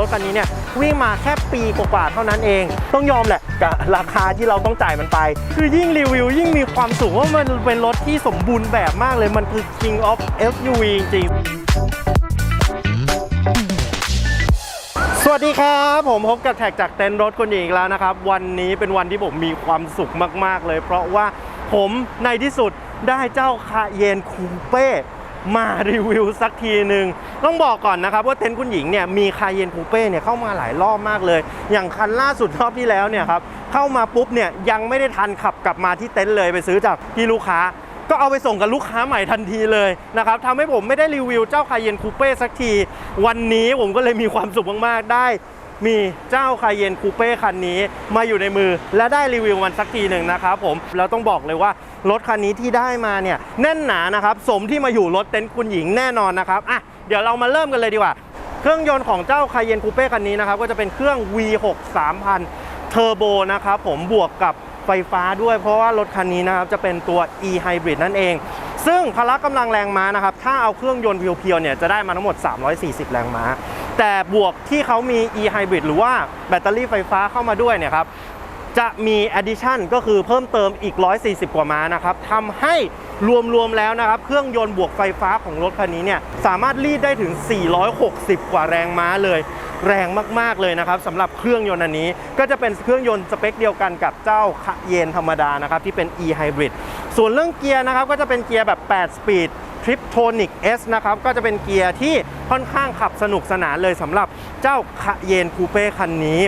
รถคันนี้เนี่ยวิ่งมาแค่ปีกว่าๆเท่านั้นเอง ต้องยอมแหละกับราคาที่เราต้องจ่ายมันไป คือยิ่งรีวิว ยิ่งมีความสูงว่ามันเป็นรถที่สมบูรณ์แบบมากเลยมันคือ King of SUV จริงสวัสดีครับ ผมพบกับแท็กจากเต็นท์รถคนอีกแล้วนะครับ วันนี้เป็นวันที่ผมมีความสุขมากๆเลย เพราะว่าผมในที่สุดได้เจ้าคาเยนคูเป้ มารีวิวสักทีหนึ่งต้องบอกก่อนนะครับว่าเต็นท์คุณหญิงเนี่ยมีคายเยนคูเป้เนี่ยเข้ามาหลายรอบมากเลย อย่างคันล่าสุดรอบที่แล้วเนี่ยครับเข้ามาปุ๊บเนี่ยยังไม่ได้ทันขับกลับมาที่เต็นท์เลยไปซื้อจากที่ลูกค้าก็เอาไปส่งกับลูกค้าใหม่ทันทีเลยนะครับทำให้ผมไม่ได้รีวิวเจ้าคายเยนคูเป้สักที วันนี้ผมก็เลยมีความสุขมาก ๆ ได้ มีเจ้าคายเยนคูเป้คันนี้มาอยู่ในมือ และได้รีวิวมันสักทีหนึ่งนะครับผมแล้วต้องบอกเลยว่ารถคันนี้ที่ได้มาเนี่ยแน่นหนานะครับสมที่มาอยู่รถเต็นท์คุณหญิงแน่นอนนะครับอะเดี๋ยวเรามาเริ่มกันเลยดีกว่า เครื่องยนต์ของเจ้าคายเยนคูเป้คันนี้นะครับก็จะเป็นเครื่อง V6 3000เทอร์โบนะครับผมบวกกับไฟฟ้าด้วยเพราะว่ารถคันนี้นะครับจะเป็นตัว e hybrid นั่นเอง ซึ่งพละกำลังแรงม้านะครับ ถ้าเอาเครื่องยนต์เพียวๆเนี่ยจะได้มาทั้งหมด 340 แรงม้าแต่บวกที่เขามี e hybrid หรือว่าแบตเตอรี่ไฟฟ้าเข้ามาด้วยเนี่ยครับจะมี addition ก็คือเพิ่มเติมอีก 140 กว่าม้านะครับทำให้รวมๆแล้วนะครับ เครื่องยนต์บวกไฟฟ้าของรถคันนี้เนี่ยสามารถรีดได้ถึง 460 กว่าแรงม้าเลย แรงมากๆเลยนะครับสำหรับเครื่องยนต์อันนี้ ก็จะเป็นเครื่องยนต์สเปคเดียวกันกับเจ้าคาเยนธรรมดานะครับที่เป็น e hybrid ส่วนเรื่องเกียร์นะครับก็จะเป็นเกียร์แบบ 8 สปีด Triptonic S นะครับ ก็จะเป็นเกียร์ที่ค่อนข้างขับสนุกสนานเลยสำหรับเจ้าคาเยนคูเป้คันนี้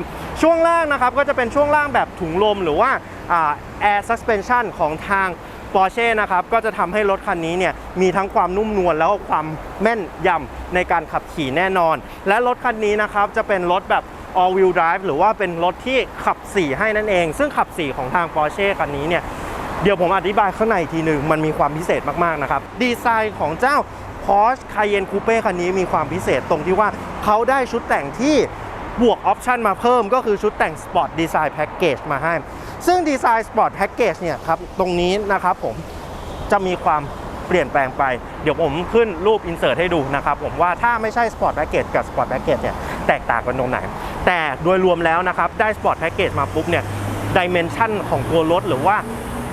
ช่วงล่างนะครับ ก็จะเป็นช่วงล่างแบบถุงลมหรือว่าอ่า Air Suspension ของทาง Porsche นะครับก็จะทำให้รถคันนี้เนี่ยมีทั้งความนุ่มนวลแล้วก็ความแม่นยำในการขับขี่แน่นอน และรถคันนี้นะครับจะเป็นรถแบบ all wheel drive หรือว่าเป็นรถที่ขับ 4 ให้นั่นเอง ซึ่งขับ 4 ของทาง Porsche คันนี้เนี่ย เดี๋ยวผมอธิบายข้างในทีหนึ่งมันมีความพิเศษมากๆนะครับ ดีไซน์ของเจ้า Porsche Cayenne Coupe คันนี้มีความพิเศษตรงที่ว่าเขาได้ชุดแต่งที่บวกออปชันมาเพิ่มก็คือชุดแต่ง Sport Design Package มาให้ ซึ่งดีไซน์ Sport Package เนี่ยครับ ตรงนี้นะครับผมจะมีความเปลี่ยนแปลงไป เดี๋ยวผมขึ้นรูปอินเสิร์ตให้ดูนะครับผมว่าถ้าไม่ใช่ Sport Package กับ Sport Package เนี่ยแตกต่างกันตรงไหน แต่โดยรวมแล้วนะครับ ได้ Sport Package มาปุ๊บเนี่ยดิเมนชันของตัวรถหรือว่า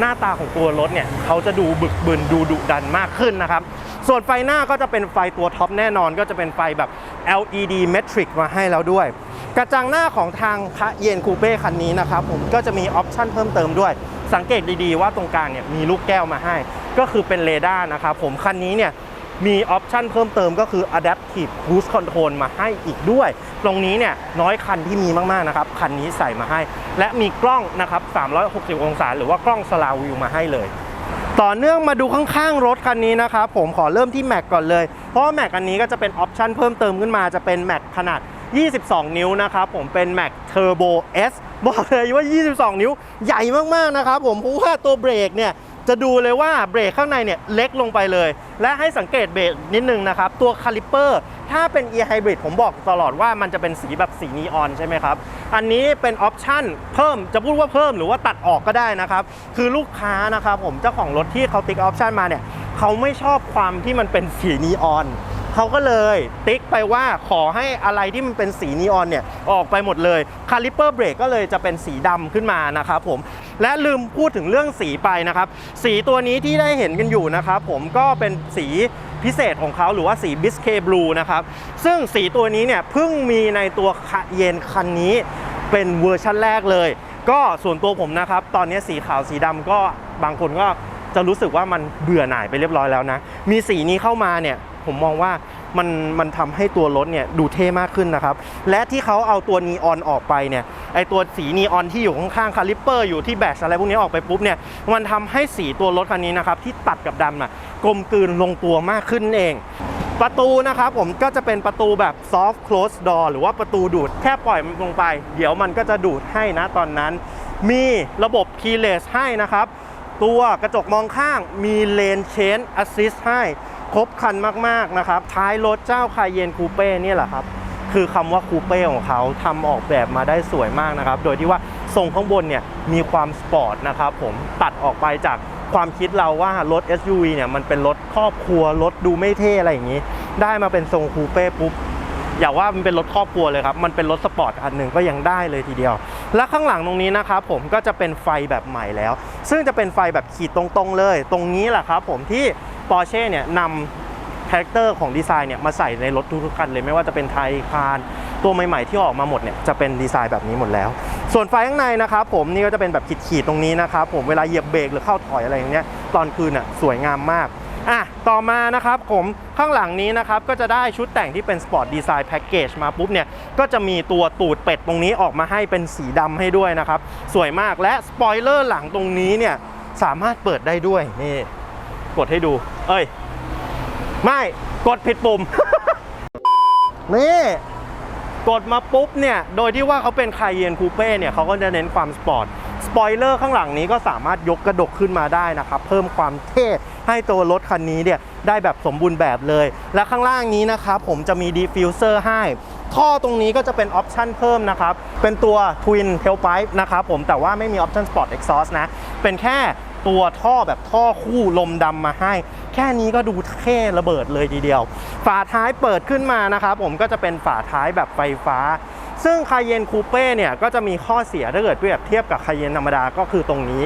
หน้าตาของตัวรถเนี่ยเขาจะดูบึกบึนดูดุดันมากขึ้นนะครับ ส่วนไฟหน้าก็จะเป็นไฟตัวท็อปแน่นอน ก็จะเป็นไฟแบบ LED Matrix มาให้แล้วด้วย กระจังหน้าของทางคะเยนคูเป้คันนี้นะครับผมก็จะมีออปชั่นเพิ่มเติมด้วย สังเกตดีๆว่าตรงกลางเนี่ยมีลูกแก้วมาให้ ก็คือเป็นเรดาร์นะครับผมคันนี้เนี่ย มีออปชันเพิ่มเติมก็คือ Adaptive Cruise Control มาให้อีกด้วย ตรงนี้เนี่ยน้อยคันที่มีมากๆนะครับ คันนี้ใส่มาให้ และมีกล้องนะครับ 360 องศา หรือว่ากล้องสลาวิวมาให้เลย ต่อเนื่องมาดูข้างๆรถคันนี้นะครับ ผมขอเริ่มที่แม็กก่อนเลย เพราะแม็กอันนี้ก็จะเป็นออปชันเพิ่มเติมขึ้นมาจะเป็นแม็กขนาด 22 นิ้วนะครับผมเป็นแม็กเทอร์โบ S บอกเลยว่า 22 นิ้วใหญ่มากๆนะครับผมเพราะว่าตัวเบรกเนี่ย จะดูเลยว่าเบรกข้างในเนี่ยเล็กลงไปเลย และให้สังเกตเบรกนิดนึงนะครับ ตัวคาลิปเปอร์ถ้าเป็น e hybrid ผมบอกตลอดว่ามันจะเป็นสีแบบสีนีออนใช่ไหมครับ อันนี้เป็นออปชั่นเพิ่มจะพูดว่าเพิ่มหรือว่าตัดออกก็ได้นะครับ คือลูกค้านะครับผมเจ้าของรถที่เขาติ๊กออปชั่นมาเนี่ยเขาไม่ชอบความที่มันเป็นสีนีออนเขาก็เลยติ๊กไปว่าขอให้อะไรที่มันเป็นสีนีออนเนี่ยออกไปหมดเลยคาลิปเปอร์เบรกก็เลยจะเป็นสีดำขึ้นมานะครับผม และลืมพูดถึงเรื่องสีไปนะครับ สีตัวนี้ที่ได้เห็นกันอยู่นะครับผมก็เป็นสีพิเศษของเขาหรือว่าสีบิสเคบลูนะครับ ซึ่งสีตัวนี้เนี่ยเพิ่งมีในตัวคาเยนคันนี้เป็นเวอร์ชันแรกเลย ก็ส่วนตัวผมนะครับ ตอนนี้สีขาวสีดำก็บางคนก็จะรู้สึกว่ามันเบื่อหน่ายไปเรียบร้อยแล้วนะ มีสีนี้เข้ามาเนี่ยผมมองว่า มันมันทำให้ตัวรถเนี่ยดูเท่มากขึ้นนะครับ และที่เขาเอาตัวนีออนออกไปเนี่ยไอตัวสีนีออนที่อยู่ข้างๆคาลิปเปอร์อยู่ที่แบชอะไรพวกนี้ออกไปปุ๊บเนี่ยมันทำให้สีตัวรถคันนี้นะครับที่ตัดกับดำน่ะกลมกลืนลงตัวมากขึ้นเอง ประตูนะครับผมก็จะเป็นประตูแบบ soft close door หรือว่าประตูดูดแค่ปล่อยมันลงไป เดี๋ยวมันก็จะดูดให้นะตอนนั้น มีระบบ keyless ให้นะครับ ตัวกระจกมองข้างมี lane change assist ให้ ครบคันมากๆนะครับ ท้ายรถเจ้าคายเยนคูเป้นี่แหละครับ คือคำว่าคูเป้ของเขาทำออกแบบมาได้สวยมากนะครับ โดยที่ว่าทรงข้างบนเนี่ยมีความสปอร์ตนะครับผมตัดออกไปจากความคิดเราว่ารถ SUV เนี่ยมันเป็นรถครอบครัวรถดูไม่เท่อะไรอย่างนี้ ได้มาเป็นทรงคูเป้ปุ๊บอย่าว่ามันเป็นรถครอบครัวเลยครับ มันเป็นรถสปอร์ตอันหนึ่งก็ยังได้เลยทีเดียว และข้างหลังตรงนี้นะครับผมก็จะเป็นไฟแบบใหม่แล้ว ซึ่งจะเป็นไฟแบบขีดตรงๆเลย ตรงนี้แหละครับผมที่ Porsche เนี่ยนำคาแรคเตอร์ของดีไซน์เนี่ยมาใส่ในรถทุกๆคันเลยไม่ว่าจะเป็นไทคานตัวใหม่ๆที่ออกมาหมดเนี่ยจะเป็นดีไซน์แบบนี้หมดแล้ว ส่วนไฟข้างในนะครับผมนี่ก็จะเป็นแบบขีดๆตรงนี้นะครับผมเวลาเหยียบเบรกหรือเข้าถอยอะไรอย่างเงี้ยตอนคืนอะสวยงามมากอะต่อมานะครับผมข้างหลังนี้นะครับก็จะได้ชุดแต่งที่เป็นสปอร์ตดีไซน์แพ็กเกจมาปุ๊บเนี่ยก็จะมีตัวตูดเป็ดตรงนี้ออกมาให้เป็นสีดำให้ด้วยนะครับสวยมากและสปอยเลอร์หลังตรงนี้เนี่ยสามารถเปิดได้ด้วยนี่ กดให้ดู เอ้ย ไม่กดผิดปุ่ม นี่ กดมาปุ๊บเนี่ย โดยที่ว่าเขาเป็นคายเยนคูเป้เนี่ยเขาก็จะเน้นความสปอร์ตสปอยเลอร์ข้างหลังนี้ก็สามารถยกกระดกขึ้นมาได้นะครับ เพิ่มความเท่ให้ตัวรถคันนี้เนี่ยได้แบบสมบูรณ์แบบเลย และข้างล่างนี้นะครับผมจะมีดีฟิวเซอร์ให้ท่อตรงนี้ก็จะเป็นออปชันเพิ่มนะครับ เป็นตัว Twin Tailpipe นะครับผมแต่ว่าไม่มีออปชัน Sport Exhaust นะ เป็นแค่ ตัวท่อแบบท่อคู่ลมดำมาให้ แค่นี้ก็ดูเท่ระเบิดเลยทีเดียว ฝาท้ายเปิดขึ้นมานะครับผมก็จะเป็นฝาท้ายแบบไฟฟ้า ซึ่งคาเยนคูเป้เนี่ยก็จะมีข้อเสียถ้าเกิดเปรียบเทียบกับคาเยนธรรมดาก็คือตรงนี้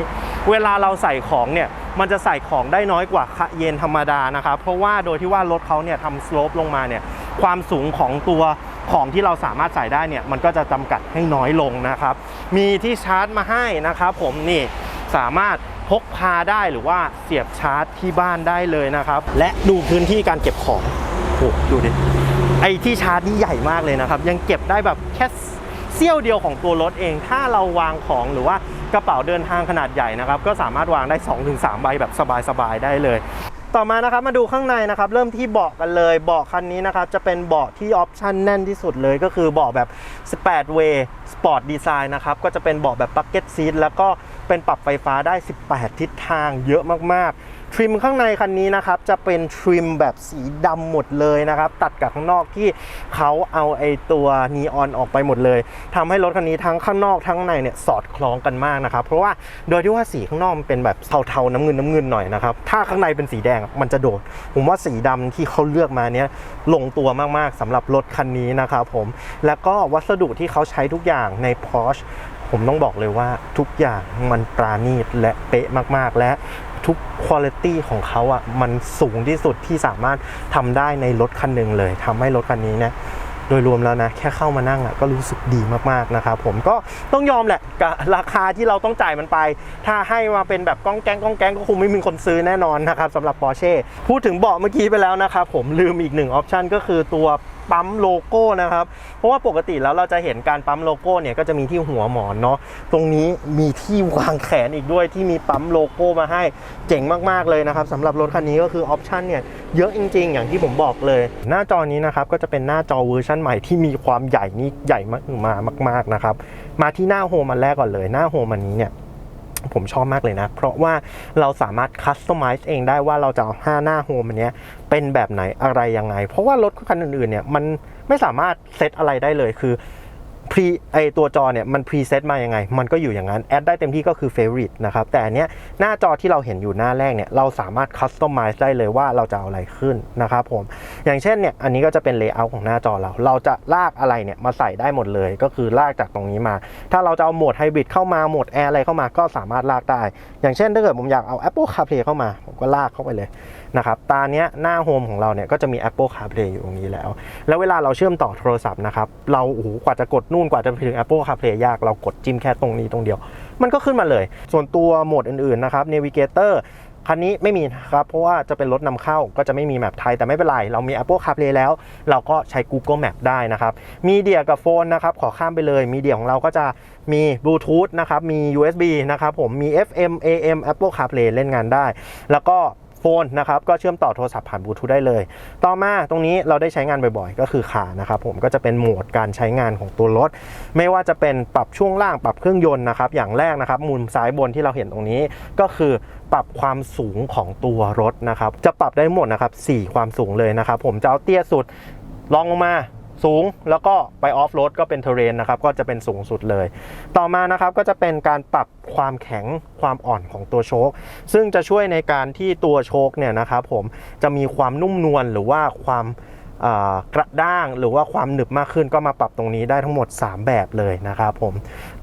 เวลาเราใส่ของเนี่ยมันจะใส่ของได้น้อยกว่าคาเยนธรรมดานะครับเพราะว่าโดยที่ว่ารถเขาเนี่ยทำสโลปลงมาเนี่ยความสูงของตัวของที่เราสามารถใส่ได้เนี่ยมันก็จะจำกัดให้น้อยลงนะครับ มีที่ชาร์จมาให้นะครับผมนี่สามารถ พกพาได้หรือว่าเสียบชาร์จที่บ้านได้เลยนะครับ และดูพื้นที่การเก็บของโอ้ดูดิไอ้ที่ชาร์จนี่ใหญ่มากเลยนะครับ ยังเก็บได้แบบแค่เสี้ยวเดียวของตัวรถเอง ถ้าเราวางของหรือว่ากระเป๋าเดินทางขนาดใหญ่นะครับ ก็สามารถวางได้ 2-3 ใบแบบสบายๆได้เลยต่อมานะครับมาดูข้างในนะครับเริ่มที่เบาะกันเลยเบาะคันนี้นะครับจะเป็นเบาะที่ออปชั่นแน่นที่สุดเลยก็คือเบาะแบบ 18 way sport design นะครับก็จะเป็นเบาะแบบ bucket seat แล้วก็ เป็นปรับไฟฟ้าได้ 18 ทิศทางเยอะมากๆ ทริมข้างในคันนี้นะครับ จะเป็นทริมแบบสีดำหมดเลยนะครับ ตัดกับข้างนอกที่เขาเอาไอตัวนีออนออกไปหมดเลยทำให้รถคันนี้ทั้งข้างนอกทั้งในเนี่ยสอดคล้องกันมากนะครับ เพราะว่าโดยที่ว่าสีข้างนอกมันเป็นแบบเทาๆน้ำเงินน้ำเงินหน่อยนะครับ ถ้าข้างในเป็นสีแดงมันจะโดด ผมว่าสีดำที่เขาเลือกมาเนี้ยลงตัวมากๆสำหรับรถคันนี้นะครับผม แล้วก็วัสดุที่เขาใช้ทุกอย่างใน Porsche ผมต้องบอกเลยว่าทุกอย่างมันปราณีตและเป๊ะมาก ๆ และทุกคุณภาพของเขาอะมันสูงที่สุดที่สามารถทำได้ในรถคันหนึ่งเลยทำให้รถคันนี้เนี่ย โดยรวมแล้วนะแค่เข้ามานั่งอะก็รู้สึกดีมากๆนะครับผมก็ต้องยอมแหละกับราคาที่เราต้องจ่ายมันไป ถ้าให้มาเป็นแบบก้องแกงก้องแกงก็คงไม่มีคนซื้อแน่นอนนะครับสำหรับ Porsche พูดถึงเบาะเมื่อกี้ไปแล้วนะครับผมลืมอีกหนึ่งออปชันก็คือตัวปั๊มโลโก้นะครับ เพราะว่าปกติแล้วเราจะเห็นการปั๊มโลโก้เนี่ยก็จะมีที่หัวหมอนเนาะ ตรงนี้มีที่วางแขนอีกด้วยที่มีปั๊มโลโก้มาให้เจ๋งมากๆเลยนะครับสำหรับรถคันนี้ก็คือออปชันเนี่ยเยอะจริง ๆ อย่างที่ผมบอกเลย หน้าจอนี้นะครับก็จะเป็นหน้าจอเวอร์ชันใหม่ที่มีความใหญ่นี่ใหญ่มากมามากๆนะครับ มาที่หน้าโฮมอันแรกก่อนเลย หน้าโฮมอันนี้เนี่ยผมชอบมากเลยนะ เพราะว่าเราสามารถคัสตอมไมซ์เองได้ว่าเราจะเอาห้าหน้าโฮมอันนี้เป็นแบบไหนอะไรยังไง เพราะว่ารถคันอื่นๆเนี่ยมันไม่สามารถเซตอะไรได้เลยคือ พรีไอตัวจอเนี่ยมันพรีเซตมายังไง มันก็อยู่อย่างนั้น แอดได้เต็มที่ก็คือเฟ v o r i t e นะครับ แต่อันเนี้ยหน้าจอที่เราเห็นอยู่หน้าแรกเนี่ยเราสามารถคัสตอมไมซ์ได้เลยว่าเราจะเอาอะไรขึ้นนะครับผม อย่างเช่นเนี่ยอันนี้ก็จะเป็นเลเยอร์ของหน้าจอเรา เราจะลากอะไรเนี่ยมาใส่ได้หมดเลย ก็คือลากจากตรงนี้มา ถ้าเราจะเอาโหมดไฮบริดเข้ามาโหมดแอร์อะไรเข้ามาก็สามารถลากได้ อย่างเช่นถ้าเกิดผมอยากเอา Apple CarPlay เข้ามา ผมก็ลากเข้าไปเลย นะครับตาเนี้ยหน้าโฮมของเราเนี่ยก็จะมี Apple CarPlay อยู่ตรงนี้แล้ว แล้วเวลาเราเชื่อมต่อโทรศัพท์นะครับเราโอ้โหกว่าจะกดนู่นกว่าจะไปถึง Apple CarPlay ยากเรากดจิ้มแค่ตรงนี้ตรงเดียว มันก็ขึ้นมาเลย ส่วนตัวโหมดอื่นๆนะครับ Navigator คันนี้ไม่มีนะครับ เพราะว่าจะเป็นรถนำเข้าก็จะไม่มีแมปไทยแต่ไม่เป็นไร เรามี Apple CarPlay แล้ว เราก็ใช้ Google Map ได้นะครับ มีเดียกับโฟนนะครับ ขอข้ามไปเลย มีเดียของเราก็จะมีบลูทูธนะครับ มี USB นะครับผมมี FM AM Apple CarPlay เล่นงานได้ แล้วก็โฟ นนะครับก็เชื่อมต่อโทรศัพท์ผ่านบลูทูธได้เลย ต่อมาตรงนี้เราได้ใช้งานบ่อยๆ ก็คือขานะครับผมก็จะเป็นโหมดการใช้งานของตัวรถ ไม่ว่าจะเป็นปรับช่วงล่างปรับเครื่องยนต์นะครับอย่างแรกนะครับมุมซ้ายบนที่เราเห็นตรงนี้ก็คือปรับความสูงของตัวรถนะครับจะปรับได้หมดนะครับ4ความสูงเลยนะครับผมจะเอาเตี้ยสุดลองลงมา สูงแล้วก็ไปออฟโรดก็เป็นเทเรนนะครับก็จะเป็นสูงสุดเลย ต่อมานะครับก็จะเป็นการปรับความแข็งความอ่อนของตัวโชคซึ่งจะช่วยในการที่ตัวโชคเนี่ยนะครับผมจะมีความนุ่มนวลหรือว่าความ กระด้างหรือว่าความหนึบมากขึ้นก็มาปรับตรงนี้ได้ทั้งหมด 3 แบบเลยนะครับผม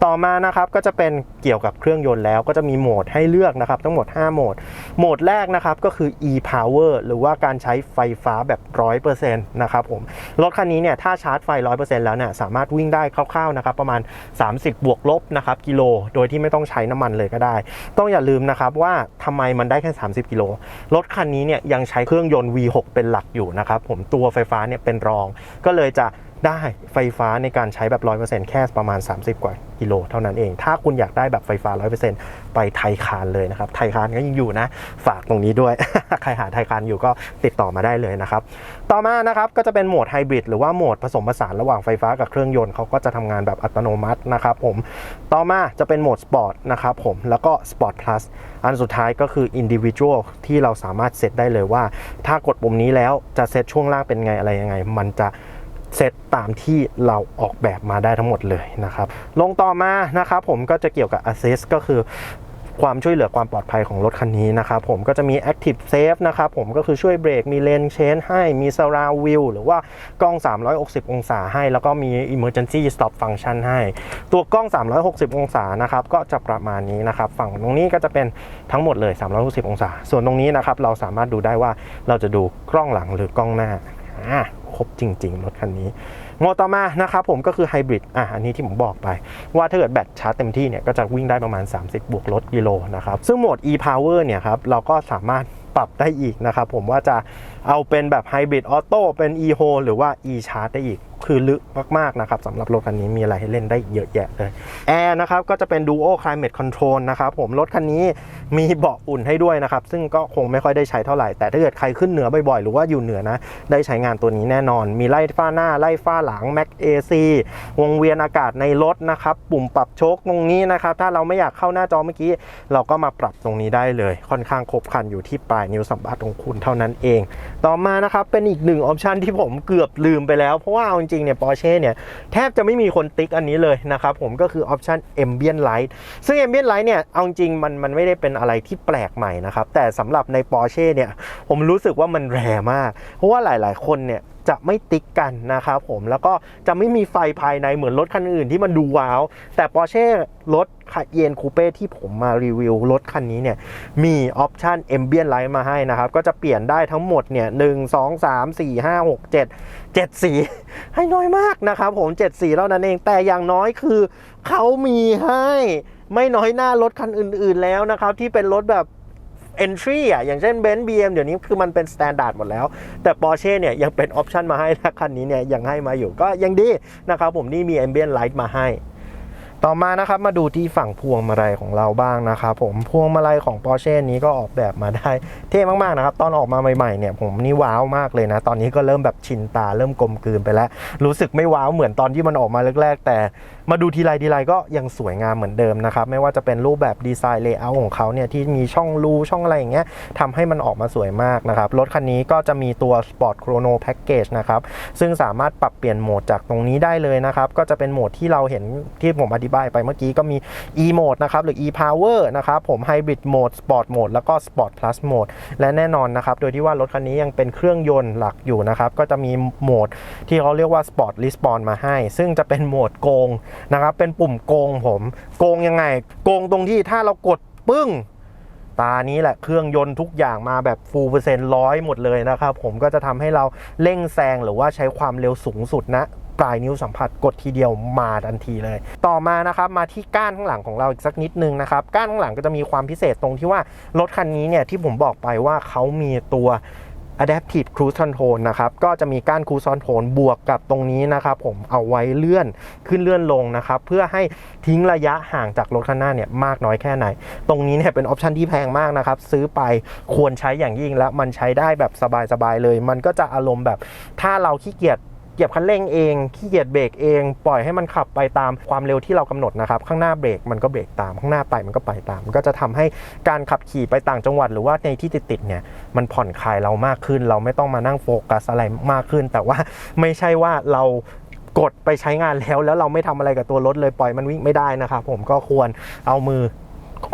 ต่อมานะครับก็จะเป็นเกี่ยวกับเครื่องยนต์แล้วก็จะมีโหมดให้เลือกนะครับทั้งหมด 5 โหมด โหมดแรกนะครับก็คือ e power หรือว่าการใช้ไฟฟ้าแบบ 100%นะครับผมรถคันนี้เนี่ยถ้าชาร์จไฟ 100%แล้วเนี่ยสามารถวิ่งได้คร่าวๆนะครับประมาณ 30 บวกลบนะครับกิโล โดยที่ไม่ต้องใช้น้ำมันเลยก็ได้ ต้องอย่าลืมนะครับว่าทำไมมันได้แค่ 30 กิโลรถคันนี้เนี่ยยังใช้เครื่องยนต์ V6 เป็นหลักอยู่นะครับผมตัวไฟไฟฟ้าเนี่ยเป็นรอง ก็เลยจะ ได้ไฟฟ้าในการใช้แบบ 100%แค่ประมาณ 30 กว่ากิโลเท่านั้นเอง ถ้าคุณอยากได้แบบไฟฟ้า 100%ไปไทยคานเลยนะครับ ไทยคานก็ยังอยู่นะ ฝากตรงนี้ด้วย ใครหาไทยคานอยู่ก็ติดต่อมาได้เลยนะครับ ต่อมานะครับก็จะเป็นโหมดไฮบริดหรือว่าโหมดผสมผสานระหว่างไฟฟ้ากับเครื่องยนต์เขาก็จะทำงานแบบอัตโนมัตินะครับผม ต่อมาจะเป็นโหมดสปอร์ตนะครับผม แล้วก็สปอร์ตพลัสอันสุดท้ายก็คือ Individual ที่เราสามารถเซตได้เลยว่า ถ้ากดปุ่มนี้แล้วจะเซตช่วงล่างเป็นไงอะไรยังไง มันจะ เซตตามที่เราออกแบบมาได้ทั้งหมดเลยนะครับ ลงต่อมานะครับผมก็จะเกี่ยวกับ Assist ก็คือความช่วยเหลือความปลอดภัยของรถคันนี้นะครับผมก็จะมี Active Safe นะครับผมก็คือช่วยเบรกมีเลนเชนให้มี Surround View หรือว่ากล้อง 360 องศาให้ แล้วก็มี Emergency Stop Function ให้ ตัวกล้อง 360 องศานะครับก็จะประมาณนี้นะครับ ฝั่งตรงนี้ก็จะเป็นทั้งหมดเลย 360 องศา ส่วนตรงนี้นะครับเราสามารถดูได้ว่าเราจะดูกล้องหลังหรือกล้องหน้าอ่า ครบจริง ๆ รถคันนี้โมต่อมานะครับผมก็คือไฮบริดอะอันนี้ที่ผมบอกไป ว่าถ้าเกิดแบตชาร์จเต็มที่เนี่ยก็จะวิ่งได้ประมาณ 30 บวกลดกิโลนะครับซึ่งโหมด e power เนี่ยครับเราก็สามารถปรับได้อีกนะครับผมว่าจะเอาเป็นแบบไฮบริดออโต้เป็น e h o หรือว่า e charge ได้อีก คือลึกมากๆนะครับสำหรับรถคันนี้มีอะไรให้เล่นได้เยอะแยะเลยแอร์นะครับก็จะเป็น duo climate control นะครับผมรถคันนี้มีเบาะอุ่นให้ด้วยนะครับ ซึ่งก็คงไม่ค่อยได้ใช้เท่าไหร่ แต่ถ้าเกิดใครขึ้นเหนือบ่อยๆ หรือว่าอยู่เหนือนะ ได้ใช้งานตัวนี้แน่นอน มีไล่ฟ้าหน้าไล่ฟ้าหลัง Mac AC วงเวียนอากาศในรถนะครับ ปุ่มปรับโชคตรงนี้นะครับ ถ้าเราไม่อยากเข้าหน้าจอเมื่อกี้ เราก็มาปรับตรงนี้ได้เลย ค่อนข้างครบครันอยู่ที่ปลายนิ้วสัมผัสของคุณเท่านั้นเอง ต่อมานะครับเป็นอีกหนึ่งออปชันที่ผมเกือบลืมไปแล้วเพราะว่าเอาจริงๆเนี่ย Porsche เนี่ยแทบจะไม่มีคนติ๊กอันนี้เลยนะครับผมก็คือออปชัน Ambient Light ซึ่ง Ambient Light เนี่ยเอาจริงมันมันไม่ได้เป็นอะไรที่แปลกใหม่นะครับแต่สำหรับใน Porsche เนี่ยผมรู้สึกว่ามันแรมาก เพราะว่าหลายๆ คนเนี่ยจะไม่ติ๊กกันนะครับผมแล้วก็จะไม่มีไฟภายในเหมือนรถคันอื่นที่มันดูว้าว แต่ Porsche รถคาเยนคูเป้ที่ผมมารีวิวรถคันนี้เนี่ยมีออปชัน Ambient Light มาให้นะครับ ก็จะเปลี่ยนได้ทั้งหมดเนี่ยหนึ่งสองสามสี่ห้าหกเจ็ด เจ็ดสี ให้น้อยมากนะครับผมเจ็ดสีเท่านั้นเองแต่อย่างน้อยคือเขามีให้ไม่น้อยหน้ารถคันอื่น ๆแล้วนะครับที่เป็นรถแบบ entry อะอย่างเช่น b e n z BM เดี๋ยวนี้คือมันเป็น standard หมดแล้ว แต่ Porsche เนี่ยยังเป็นออปชันมาให้นะคันนี้เนี่ยยังให้มาอยู่ก็ยังดีนะครับผมนี่มี ambient light มาให้ ต่อมานะครับมาดูที่ฝั่งพวงมาลัยของเราบ้างนะครับผมพวงมาลัยของ Porsche นี้ก็ออกแบบมาได้เท่มากๆนะครับ ตอนออกมาใหม่ๆเนี่ยผมนี่ว้าวมากเลยนะ ตอนนี้ก็เริ่มแบบชินตาเริ่มกลมกลืนไปแล้ว รู้สึกไม่ว้าวเหมือนตอนที่มันออกมาแรกๆ แต่มาดูทีไรทีไรก็ยังสวยงามเหมือนเดิมนะครับ ไม่ว่าจะเป็นรูปแบบดีไซน์เลเยอร์ของเขาเนี่ยที่มีช่องรูช่องอะไรอย่างเงี้ยทำให้มันออกมาสวยมากนะครับ รถคันนี้ก็จะมีตัว Sport Chrono Package นะครับซึ่งสามารถปรับเปลี่ยนโหมดจากตรงนี้ได้เลยนะครับก็จะเป็นโหมดที่เราเห็นที่ผมอธิบายไปเมื่อกี้ก็มี e mode นะครับหรือ e power นะครับผม hybrid mode sport mode แล้วก็ sport plus mode และแน่นอนนะครับ โดยที่ว่ารถคันนี้ยังเป็นเครื่องยนต์หลักอยู่นะครับ ก็จะมีโหมดที่เขาเรียกว่า sport respawn มาให้ ซึ่งจะเป็นโหมดโกงนะครับ เป็นปุ่มโกงผม โกงยังไง โกงตรงที่ถ้าเรากดปึ้งตานี้แหละเครื่องยนต์ทุกอย่างมาแบบฟูลเปอร์เซ็นต์ร้อยหมดเลยนะครับ ผมก็จะทำให้เราเร่งแซงหรือว่าใช้ความเร็วสูงสุดนะ ปลายนิ้วสัมผัสกดทีเดียวมาทันทีเลย ต่อมานะครับมาที่ก้านข้างหลังของเราอีกสักนิดนึงนะครับก้านข้างหลังก็จะมีความพิเศษตรงที่ว่ารถคันนี้เนี่ยที่ผมบอกไปว่าเขามีตัว Adaptive Cruise Control นะครับ ก็จะมีก้าน Cruise Control บวกกับตรงนี้นะครับ ผมเอาไว้เลื่อนขึ้นเลื่อนลงนะครับ เพื่อให้ทิ้งระยะห่างจากรถข้างหน้าเนี่ยมากน้อยแค่ไหน ตรงนี้เนี่ยเป็นออปชันที่แพงมากนะครับ ซื้อไปควรใช้อย่างยิ่งและมันใช้ได้แบบสบายๆเลย มันก็จะอารมณ์แบบถ้าเราขี้เกียจ เหยียบคันเร่งเองขี้เกียจเบรกเอง ปล่อยให้มันขับไปตามความเร็วที่เรากำหนดนะครับ ข้างหน้าเบรกมันก็เบรกตามข้างหน้าไปมันก็ไปตาม ก็จะทำให้การขับขี่ไปต่างจังหวัด หรือว่าในที่ติดๆเนี่ยมันผ่อนคลายเรามากขึ้น เราไม่ต้องมานั่งโฟกัสอะไรมากขึ้น แต่ว่าไม่ใช่ว่าเรากดไปใช้งานแล้วแล้วเราไม่ทำอะไรกับตัวรถเลยปล่อยมันวิ่งไม่ได้นะครับผมก็ควรเอามือ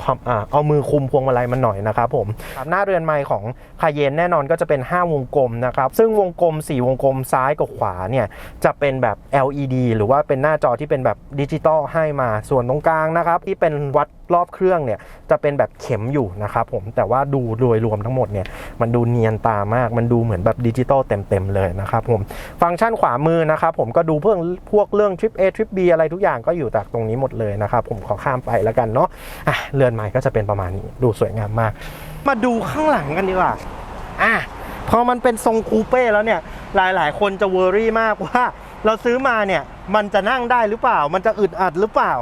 ความอเอามือคุมพวงมาลัยมันหน่อยนะครับผมหน้าเรือนไม้ของคาเยนแน่นอนก็จะเป็น 5 วงกลมนะครับซึ่งวงกลม 4 วงกลมซ้ายกับขวาเนี่ยจะเป็นแบบ LED หรือว่าเป็นหน้าจอที่เป็นแบบดิจิตอลให้มาส่วนตรงกลางนะครับที่เป็นวัด รอบเครื่องเนี่ยจะเป็นแบบเข็มอยู่นะครับผมแต่ว่าดูโดยรวมทั้งหมดเนี่ยมันดูเนียนตามาก มันดูเหมือนแบบดิจิตอลเต็มๆเลยนะครับผมฟังก์ชันขวามือนะครับผมก็ดูเพื่องพวกเรื่องทริป A ทริป B อะไรทุกอย่างก็อยู่จากตรงนี้หมดเลยนะครับผมขอข้ามไปแล้วกันเนาะอะเรือนไม้ก็จะเป็นประมาณนี้ดูสวยงามมาก มาดูข้างหลังกันดีกว่าอะพอมันเป็นทรงคูเป้แล้วเนี่ยหลายๆ คนจะเวอรี่มากว่า เราซื้อมาเนี่ยมันจะนั่งได้หรือเปล่า มันจะอึดอัดหรือเปล่า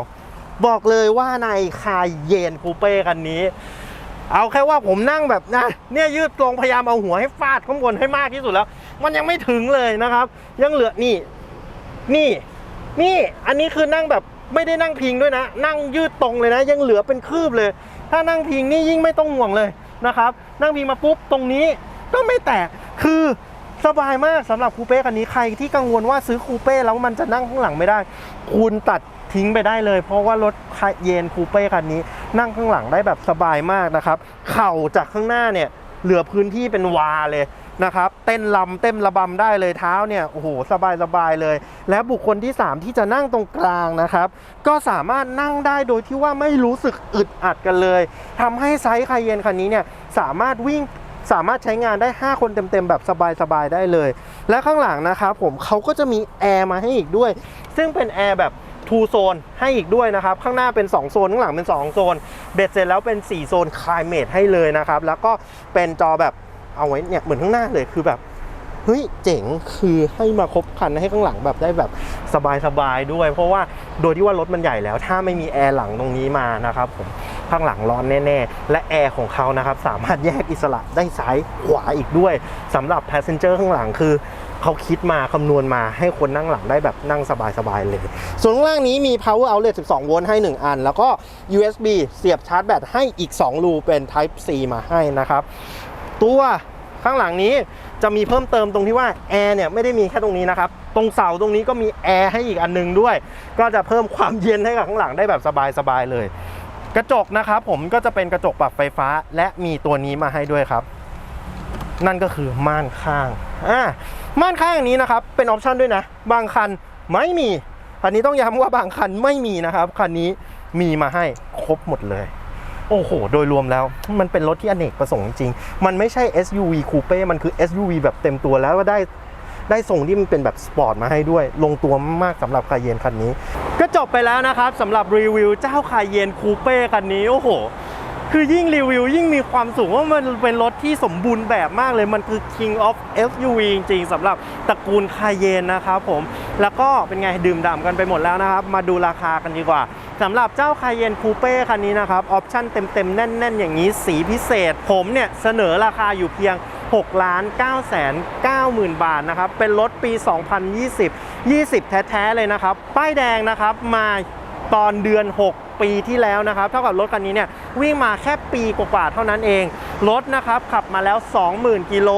บอกเลยว่าในคาเยนคูเป้คันนี้ เอาแค่ว่าผมนั่งแบบนะเนี่ยยืดตรงพยายามเอาหัวให้ฟาดข้างบนให้มากที่สุดแล้ว มันยังไม่ถึงเลยนะครับ ยังเหลือนี่นี่ นี่อันนี้คือนั่งแบบไม่ได้นั่งพิงด้วยนะ นั่งยืดตรงเลยนะ ยังเหลือเป็นคืบเลย ถ้านั่งพิงนี่ยิ่งไม่ต้องห่วงเลยนะครับ นั่งพิงมาปุ๊บตรงนี้ก็ไม่แตกคือสบายมากสำหรับคูเป้คันนี้ใครที่กังวลว่าซื้อคูเป้แล้วมันจะนั่งข้างหลังไม่ได้ คุณตัด ทิ้งไปได้เลย เพราะว่ารถเยนคูเป้คันนี้ นั่งข้างหลังได้แบบสบายมากนะครับ เข่าจากข้างหน้าเนี่ยเหลือพื้นที่เป็นวาเลยนะครับ เต้นลำเต้นระบำได้เลยเท้าเนี่ยโอ้โหสบายสบายเลย และบุคคลที่ 3 ที่จะนั่งตรงกลางนะครับ ก็สามารถนั่งได้โดยที่ว่าไม่รู้สึกอึดอัดกันเลยทำให้ไซส์คายเยนคันนี้เนี่ยสามารถวิ่งสามารถใช้งานได้ 5 คนเต็มๆ แบบสบายๆ ได้เลย และข้างหลังนะครับผมเขาก็จะมีแอร์มาให้อีกด้วย ซึ่งเป็นแอร์แบบ ทูโซนให้อีกด้วยนะครับ ข้างหน้าเป็น 2 โซน ข้างหลังเป็น 2 โซน เบ็ดเสร็จแล้วเป็น 4 โซนคลายเมทให้เลยนะครับ แล้วก็เป็นจอแบบเอาไว้เนี่ยเหมือนข้างหน้าเลยคือแบบเฮ้ยเจ๋งคือให้มาครบคันให้ข้างหลังแบบได้แบบสบายๆด้วย เพราะว่าโดยที่ว่ารถมันใหญ่แล้ว ถ้าไม่มีแอร์หลังตรงนี้มานะครับผมข้างหลังร้อนแน่ๆ และแอร์ของเขานะครับสามารถแยกอิสระได้ซ้ายขวาอีกด้วยสำหรับ passenger ข้างหลังคือ เขาคิดมาคำนวณมาให้คนนั่งหลังได้แบบนั่งสบายๆเลย ส่วนล่างนี้มี power outlet 12 โวลต์ให้ 1 อัน แล้วก็ USB เสียบชาร์จแบตให้อีก 2 รูเป็น Type C มาให้นะครับ ตัวข้างหลังนี้จะมีเพิ่มเติมตรงที่ว่าแอร์เนี่ยไม่ได้มีแค่ตรงนี้นะครับ ตรงเสาตรงนี้ก็มีแอร์ให้อีกอันหนึงด้วย ก็จะเพิ่มความเย็นให้กับข้างหลังได้แบบสบายๆเลย กระจกนะครับผมก็จะเป็นกระจกปรับไฟฟ้า และมีตัวนี้มาให้ด้วยครับ นั่นก็คือม่านข้างอ่าม่านข้างอันนี้นะครับ เป็นออปชันด้วยนะ บางคันไม่มีคันนี้ต้องย้ำว่าบางคันไม่มีนะครับคันนี้มีมาให้ครบหมดเลย โอ้โห โดยรวมแล้วมันเป็นรถที่อเนกประสงค์จริง มันไม่ใช่ SUV คูเป้มันคือ SUV แบบเต็มตัวแล้วก็ได้ได้ทรงที่มันเป็นแบบสปอร์ตมาให้ด้วย ลงตัวมากสำหรับคาเยนคันนี้ ก็จบไปแล้วนะครับสำหรับรีวิวเจ้าคาเยนคูเป้คันนี้โอ้โห คือยิ่งรีวิวยิ่งมีความสุขว่ามันเป็นรถที่สมบูรณ์แบบมากเลยมันคือ King of SUV จริงๆสำหรับตระกูลคาเยนนะครับผม แล้วก็เป็นไงดื่มด่ำกันไปหมดแล้วนะครับ มาดูราคากันดีกว่าสำหรับเจ้าคาเยนคูเป้คันนี้นะครับ ออปชั่นเต็มๆ แน่นๆ อย่างนี้สีพิเศษ ผมเนี่ยเสนอราคาอยู่เพียง6ล้าน9แสน9หมื่นบาทนะครับ เป็นรถปี 2020 20 แท้ ๆ เลยนะครับ ป้ายแดงนะครับ มาตอนเดือน 6 ปีที่แล้วนะครับเท่ากับรถคันนี้เนี่ยวิ่งมาแค่ปีกว่าๆเท่านั้นเอง รถนะครับขับมาแล้ว 20,000 กิโล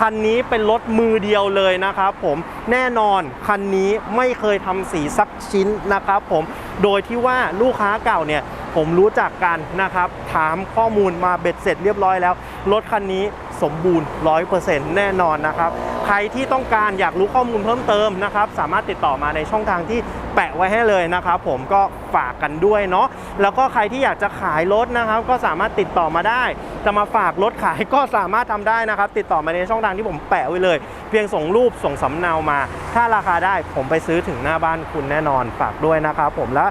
คันนี้เป็นรถมือเดียวเลยนะครับผมแน่นอนคันนี้ไม่เคยทำสีสักชิ้นนะครับผมโดยที่ว่าลูกค้าเก่าเนี่ยผมรู้จักกันนะครับ ถามข้อมูลมาเบ็ดเสร็จเรียบร้อยแล้ว รถคันนี้สมบูรณ์ 100%แน่นอนนะครับ รที่ต้องการอยากรู้ข้อมูลเพิ่มเติมนะครับ สามารถติดต่อมาในช่องทางที่แปะไว้ให้เลยนะครับ ผมก็ฝากกันด้วยเนาะแล้วก็ใครที่อยากจะขายรถนะครับ ก็สามารถติดต่อมาได้ จะมาฝากรถขายก็สามารถทำได้นะครับ ติดต่อมาในช่องทางที่ผมแปะไว้เลย เพียงส่งรูปส่งสำเนามา ถ้าราคาได้ผมไปซื้อถึงหน้าบ้านคุณแน่นอนฝากด้วยนะครับผมและ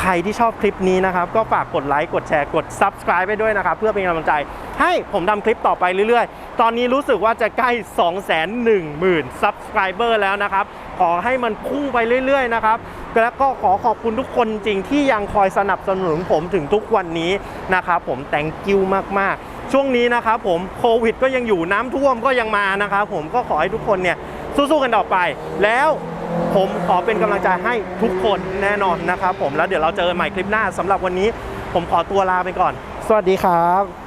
ใครที่ชอบคลิปนี้นะครับ ก็ฝากกดไลค์กดแชร์กด Subscribe ไปด้วยนะครับ เพื่อเป็นกำลังใจ ให้ผมทำคลิปต่อไปเรื่อยๆ ตอนนี้รู้สึกว่าจะใกล้ 2 1 0 0 0 0 Subscriber แล้วนะครับ ขอให้มันพุ่งไปเรื่อยๆ นะครับแล้วก็ขอขอบคุณทุกคนจริงที่ยังคอยสนับสนุนผมถึงทุกวันนี้นะครับผม thank you มากๆ ช่วงนี้นะครับผมโควิดก็ยังอยู่น้ำท่วมก็ยังมานะครับผมก็ขอให้ทุกคนเนี่ยสู้ๆกันต่อไปแล้ว ผมขอเป็นกำลังใจให้ทุกคนแน่นอนนะครับผมแล้วเดี๋ยวเราเจอกันใหม่คลิปหน้าสำหรับวันนี้ ผมขอตัวลาไปก่อน สวัสดีครับ